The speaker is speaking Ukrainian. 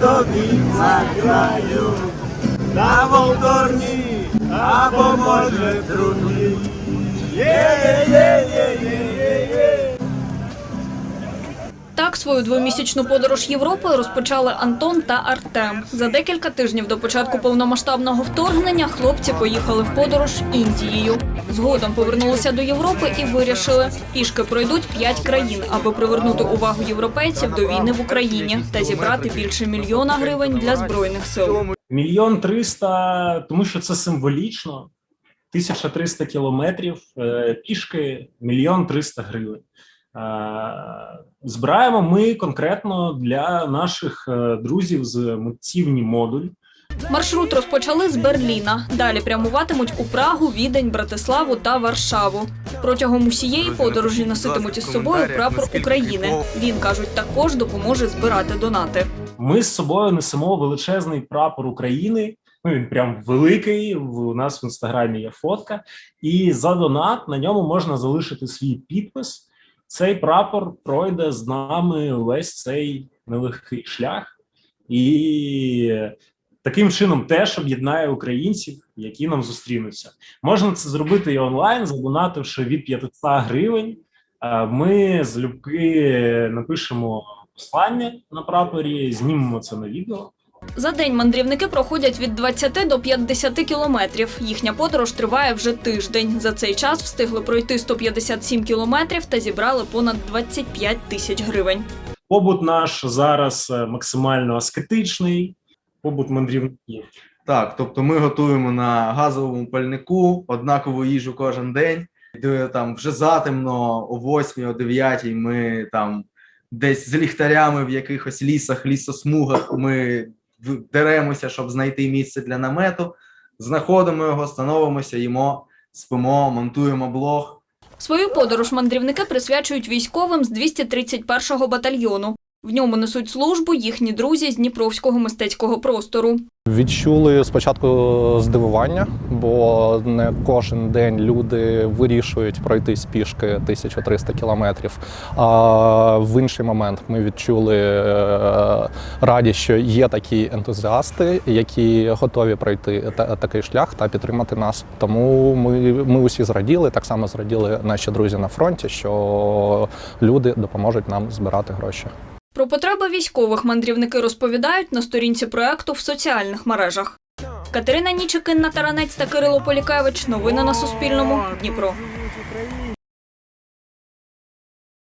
тобі закраю на волторні або може труні. Є-є-є-є-є-є. Свою двомісячну подорож Європою розпочали Антон та Артем. За декілька тижнів до початку повномасштабного вторгнення хлопці поїхали в подорож Індією. Згодом повернулися до Європи і вирішили, пішки пройдуть п'ять країн, аби привернути увагу європейців до війни в Україні та зібрати більше мільйона гривень для збройних сил. Мільйон триста, тому що це символічно. 1300 кілометрів е, пішки, мільйон триста гривень. Е, Збираємо ми конкретно для наших е, друзів з митцівні модуль. Маршрут розпочали з Берліна. Далі прямуватимуть у Прагу, Відень, Братиславу та Варшаву. Протягом усієї подорожі носитимуть із собою прапор України. Він кажуть, також допоможе збирати донати. Ми з собою несемо величезний прапор України. Ну він прям великий. в- У нас в інстаграмі є фотка, і за донат на ньому можна залишити свій підпис. Цей прапор пройде з нами весь цей нелегкий шлях, і таким чином теж об'єднає українців, які нам зустрінуться. Можна це зробити і онлайн, задонативши від 500 гривень. А Ми залюбки напишемо послання на прапорі, знімемо це на відео. За день мандрівники проходять від 20 до 50 кілометрів. Їхня подорож триває вже тиждень. За цей час встигли пройти 157 кілометрів та зібрали понад 25 тисяч гривень. Побут наш зараз е, максимально аскетичний, побут мандрівників. Так, тобто ми готуємо на газовому пальнику однакову їжу кожен день. Де там вже затемно, о 8 о 9 ми там десь з ліхтарями в якихось лісах, лісосмугах ми деремося, щоб знайти місце для намету. Знаходимо його, становимося, їмо, спимо, монтуємо блог. Свою подорож мандрівники присвячують військовим з 231-го батальйону. В ньому несуть службу їхні друзі з Дніпровського мистецького простору. Відчули спочатку здивування, бо не кожен день люди вирішують пройти з пішки 1300 кілометрів. А в інший момент ми відчули е, радість, що є такі ентузіасти, які готові пройти та- такий шлях та підтримати нас. Тому ми, ми усі зраділи. Так само зраділи наші друзі на фронті, що люди допоможуть нам збирати гроші. Про потреби військових мандрівники розповідають на сторінці проекту в соціальних мережах. Катерина Нічикин, Таранець та Кирило Полікевич. Новини на Суспільному. Дніпро.